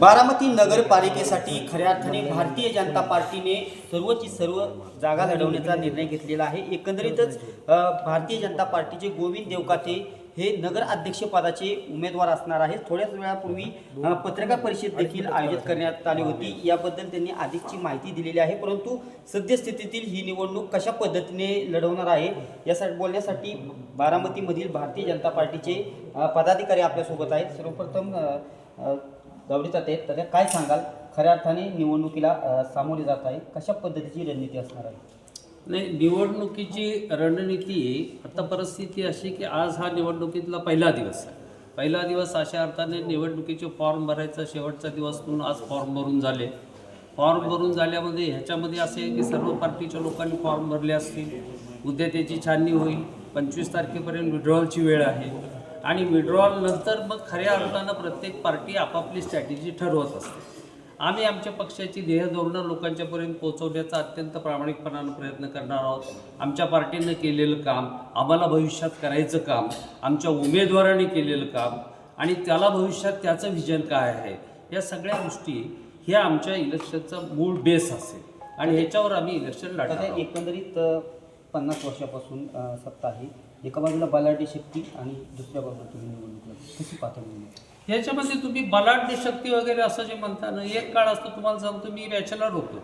बारामती नगरपालिकेसाठी खऱ्या अर्थाने भारतीय जनता पार्टीने सर्वची सर्व जागा लढवण्याचा निर्णय घेतलेला आहे. एकंदरीतच भारतीय जनता पार्टीचे गोविंद देवकाते हे नगर अध्यक्षपदाचे उमेदवार असणार आहेत. थोड्याच वेळापूर्वी पत्रकार परिषद देखील आयोजित करण्यात आली होती. याबद्दल त्यांनी अधिकची माहिती दिलेली आहे. परंतु सद्यस्थितीतील ही निवडणूक कशा पद्धतीने लढवणार आहे यासाठी बोलण्यासाठी बारामतीमधील भारतीय जनता पार्टीचे पदाधिकारी आपल्यासोबत आहेत. सर्वप्रथम अ, अ, ते तर काय सांगाल? खऱ्या अर्थाने निवडणुकीला सामोरे जात आहे. कशा पद्धतीची रणनीती असणार आहे? नाही निवडणुकीची रणनीती आता परिस्थिती अशी की आज हा निवडणुकीतला पहिला दिवस आहे. पहिला दिवस अशा अर्थाने निवडणुकीचे फॉर्म भरायचा शेवटचा दिवस म्हणून आज फॉर्म भरून झाले. फॉर्म भरून झाल्यामध्ये ह्याच्यामध्ये असे आहे की सर्व पार्टीच्या लोकांनी फॉर्म भरले असतील. उद्या त्याची छाननी होईल. पंचवीस तारखेपर्यंत विड्रॉलची वेळ आहे. आणि विड्रॉल नंतर मग खऱ्या अर्थानं प्रत्येक पार्टी आपापली स्ट्रॅटेजी ठरवत असते. आम्ही आमच्या पक्षाची ध्येय धोरणं लोकांच्यापर्यंत पोहोचवण्याचा अत्यंत प्रामाणिकपणानं प्रयत्न करणार आहोत. आमच्या पार्टीनं केलेलं काम आम्हाला भविष्यात करायचं काम आमच्या उमेदवारांनी केलेलं काम आणि त्याला भविष्यात त्याचं विजन काय आहे या सगळ्या गोष्टी ह्या आमच्या इलेक्शनचा मूळ बेस असेल. आणि ह्याच्यावर आम्ही इलेक्शन लढणार. एकंदरीत पन्नास वर्षापासून सत्ता आहे. एका बाजूला बलाढ्य शक्ती आणि दुसऱ्या बाजूला तुम्ही निवडणूक कशी पातळी याच्यामध्ये ह्याच्यामध्ये तुम्ही बलाढ्य शक्ती वगैरे असं जे म्हणता ना एक काळ असतो तुम्हाला सांगतो मी बॅचलर होतो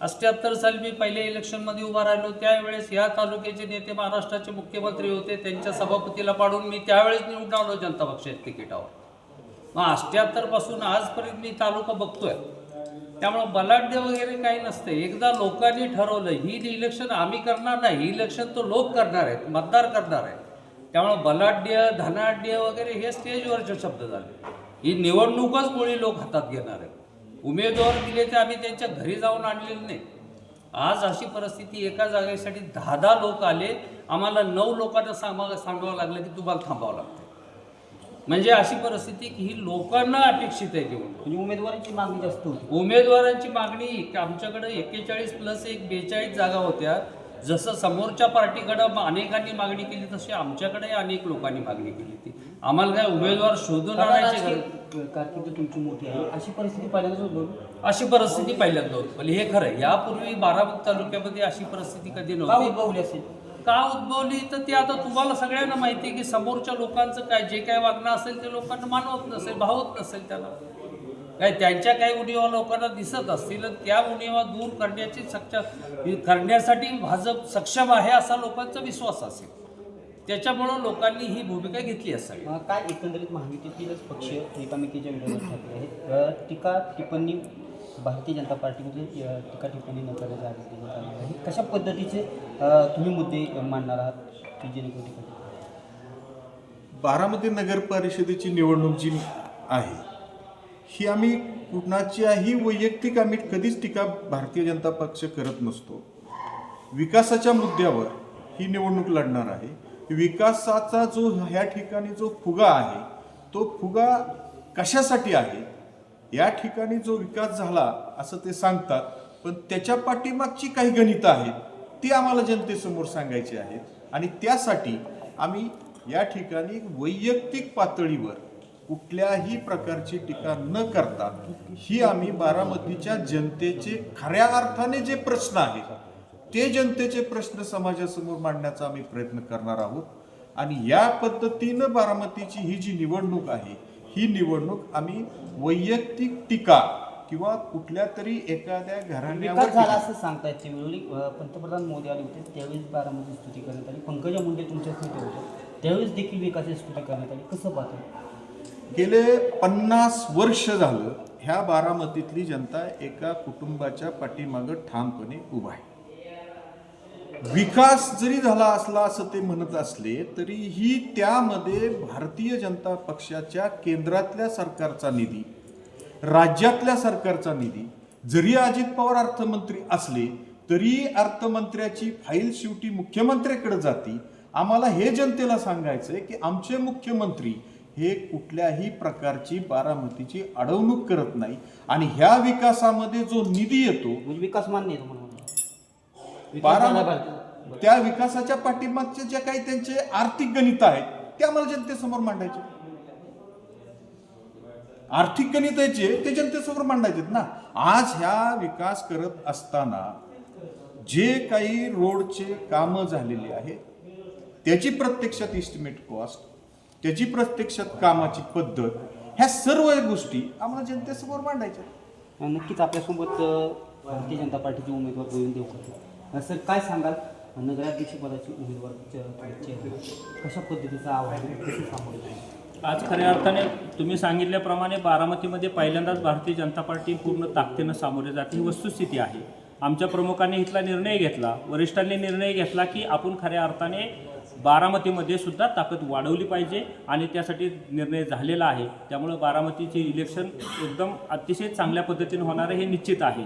अष्ट्याहत्तर साली मी पहिल्या इलेक्शनमध्ये उभा राहिलो. त्यावेळेस या तालुक्याचे नेते महाराष्ट्राचे मुख्यमंत्री होते. त्यांच्या सभापतीला पाडून मी त्यावेळेस निवडून आलो जनता पक्षाच्या तिकिटावर. मग अष्ट्याहत्तरपासून आजपर्यंत मी तालुका बघतोय. त्यामुळं बलाढ्य वगैरे काही नसते. एकदा लोकांनी ठरवलं ही इलेक्शन आम्ही करणार नाही ही इलेक्शन तो लोक करणार आहेत मतदार करणार आहेत. त्यामुळं बलाढ्य धनाढ्य वगैरे हे स्टेजवरचे शब्द झाले. ही निवडणूकच मुळी लोक हातात घेणार आहेत. उमेदवार दिले ते आम्ही त्यांच्या घरी जाऊन आणलेले नाही. आज अशी परिस्थिती एका जागेसाठी दहा दहा लोक आले. आम्हाला नऊ लोकांना सांगा सांगावं लागलं की तुम्हाला थांबावं लागतं. म्हणजे अशी परिस्थिती की ही लोकांना अपेक्षित आहे निवडणूक म्हणजे उमेदवारांची मागणी जास्त होती. उमेदवारांची मागणी आमच्याकडे एक्केचाळीस प्लस एक बेचाळीस जागा होत्या. जसं समोरच्या पार्टीकडं अनेकांनी मागणी केली तशी आमच्याकडे अनेक लोकांनी मागणी केली ती. आम्हाला काय उमेदवार शोधून आणायची गरज? कारकीर्द तुमची मोठी आहे. अशी परिस्थिती पहिल्यांदाच उद्भवली. अशी परिस्थिती पहिल्यांदा होती. हे खरं आहे. यापूर्वी बारामती तालुक्यामध्ये अशी परिस्थिती कधी का नव्हती? उद्भवली असेल? का उद्भवली? तर ते आता तुम्हाला सगळ्यांना माहिती आहे की समोरच्या लोकांचं काय जे काय वागणं असेल ते लोकांना मानवत नसेल भावत नसेल त्याला. काय त्यांच्या काही उणीवा लोकांना दिसत असतील त्या उणीवा दूर करण्याची सक्षम करण्यासाठी भाजप सक्षम आहे असा लोकांचा विश्वास असेल. त्याच्यामुळं लोकांनी ही भूमिका घेतली असावी काय एकंदरीत महायुतीतीलच पक्ष एकामेकीच्या विरोधात ठाकले आहेत? टीका टिप्पणी भारतीय जनता पार्टीमध्ये टीका टिप्पणी न करण्याचा आदेश देण्यात आलेला आहे. कशा पद्धतीचे तुम्ही मुद्दे मांडणार आहात की जेणेकरून बारामती नगर परिषदेची निवडणूक जी आहे ही आम्ही कुणाच्याही वैयक्तिक आम्ही कधीच टीका भारतीय जनता पक्ष करत नसतो. विकासाच्या मुद्द्यावर ही निवडणूक लढणार आहे. विकासाचा जो ह्या ठिकाणी जो फुगा आहे तो फुगा कशासाठी आहे? या ठिकाणी जो विकास झाला असं ते सांगतात पण त्याच्या पाठीमागची काही गणितं आहेत. ती आम्हाला जनतेसमोर सांगायची आहेत आणि त्यासाठी आम्ही या ठिकाणी वैयक्तिक पातळीवर कुठल्याही प्रकारची टीका न करता ही आम्ही बारामतीच्या जनतेचे खऱ्या अर्थाने जे प्रश्न आहेत ते जनतेचे प्रश्न समाजासमोर मांडण्याचा आम्ही प्रयत्न करणार आहोत. आणि या पद्धतीनं बारामतीची ही जी निवडणूक आहे ही निवडणूक आम्ही वैयक्तिक टीका किंवा कुठल्या तरी एखाद्या घराण्यावर विकास झाला असं सांगतायत त्यावेळी अ, पंतप्रधान मोदी आले होते त्यावेळेस बारामती स्तुती करण्यात आली. पंकजा मुंडे तुमच्या होते होते. त्यावेळेस देखील विकासाची स्तुती करण्यात आली. कसं पाहतो गेले पन्नास वर्ष झालं ह्या बारामतीतली जनता एका कुटुंबाच्या पाठीमागं ठामपणे उभा आहे. विकास जरी झाला असला असं ते म्हणत असले तरीही त्यामध्ये भारतीय जनता पक्षाच्या केंद्रातल्या सरकारचा निधी राज्यातल्या सरकारचा निधी जरी अजित पवार अर्थमंत्री असले तरी अर्थमंत्र्याची फाईल शेवटी मुख्यमंत्र्याकडे जाती. आम्हाला हे जनतेला सांगायचंय की आमचे मुख्यमंत्री हे कुठल्याही प्रकारची बारामतीची अडवणूक करत नाही आणि ह्या विकासामध्ये जो निधी येतो म्हणजे विकास मान्य आहे तुम्हाला. विकास बारा झाला पाहिजे. त्या विकासाच्या पाठीमागचे जे काही त्यांचे आर्थिक गणित आहेत ते आम्हाला जनतेसमोर मांडायचे. आर्थिक गणित जे ते जनतेसमोर मांडायचे ना. आज ह्या विकास करत असताना जे काही रोडचे कामं झालेली आहेत त्याची प्रत्यक्षात इस्टिमेट कॉस्ट त्याची प्रत्यक्षात कामाची पद्धत ह्या सर्व गोष्टी आम्हाला जनतेसमोर मांडायच्या नक्कीच आपल्यासोबत भारतीय जनता पार्टीचे उमेदवार गोविंद देवकर सर काय सांगाल? नगराध्यक्षपदाचे उमेदवार कशा पद्धतीचं आव्हान कसं सामोरे आज खऱ्या अर्थाने तुम्ही सांगितल्याप्रमाणे बारामतीमध्ये पहिल्यांदाच भारतीय जनता पार्टी पूर्ण ताकदीनं सामोरे जाते ही वस्तुस्थिती आहे. आमच्या प्रमुखांनी इथला निर्णय घेतला वरिष्ठांनी निर्णय घेतला की आपण खऱ्या अर्थाने बारामतीमध्ये सुद्धा ताकद वाढवली पाहिजे आणि त्यासाठी निर्णय झालेला आहे. त्यामुळं बारामतीचे इलेक्शन एकदम अतिशय चांगल्या पद्धतीने होणार हे निश्चित आहे.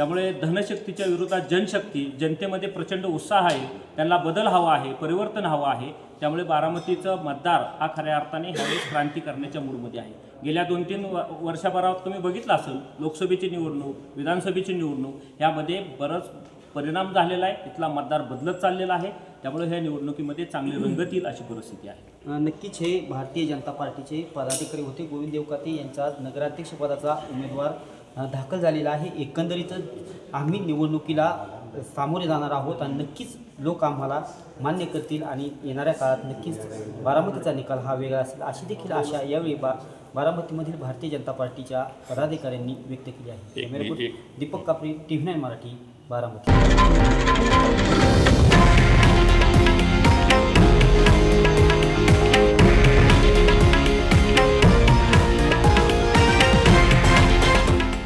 त्यामुळे धनशक्तीच्या विरोधात जनशक्ती जनतेमध्ये प्रचंड उत्साह आहे. त्यांना बदल हवा आहे परिवर्तन हवं आहे. त्यामुळे बारामतीचं मतदार हा खऱ्या अर्थाने ह्यावेळेस क्रांती करण्याच्या मूडमध्ये आहे. गेल्या दोन तीन व वर्षभरात तुम्ही बघितलं असेल लोकसभेची निवडणूक विधानसभेची निवडणूक यामध्ये बरंच परिणाम झालेला आहे. इथला मतदार बदलत चाललेला आहे. त्यामुळे ह्या निवडणुकीमध्ये चांगले रंगत येईल अशी परिस्थिती आहे. नक्कीच हे भारतीय जनता पार्टीचे पदाधिकारी होते. गोविंद देवकाते यांचा नगराध्यक्षपदाचा उमेदवार दाखल झालेला आहे. एकंदरीतच आम्ही निवडणुकीला सामोरे जाणार आहोत आणि नक्कीच लोक आम्हाला मान्य करतील आणि येणाऱ्या काळात नक्कीच बारामतीचा निकाल हा वेगळा असेल अशी देखील आशा यावेळी बा बारामतीमधील भारतीय जनता पार्टीच्या पदाधिकाऱ्यांनी व्यक्त केली आहे. Deepak Kapri T V nine Marathi Baramati.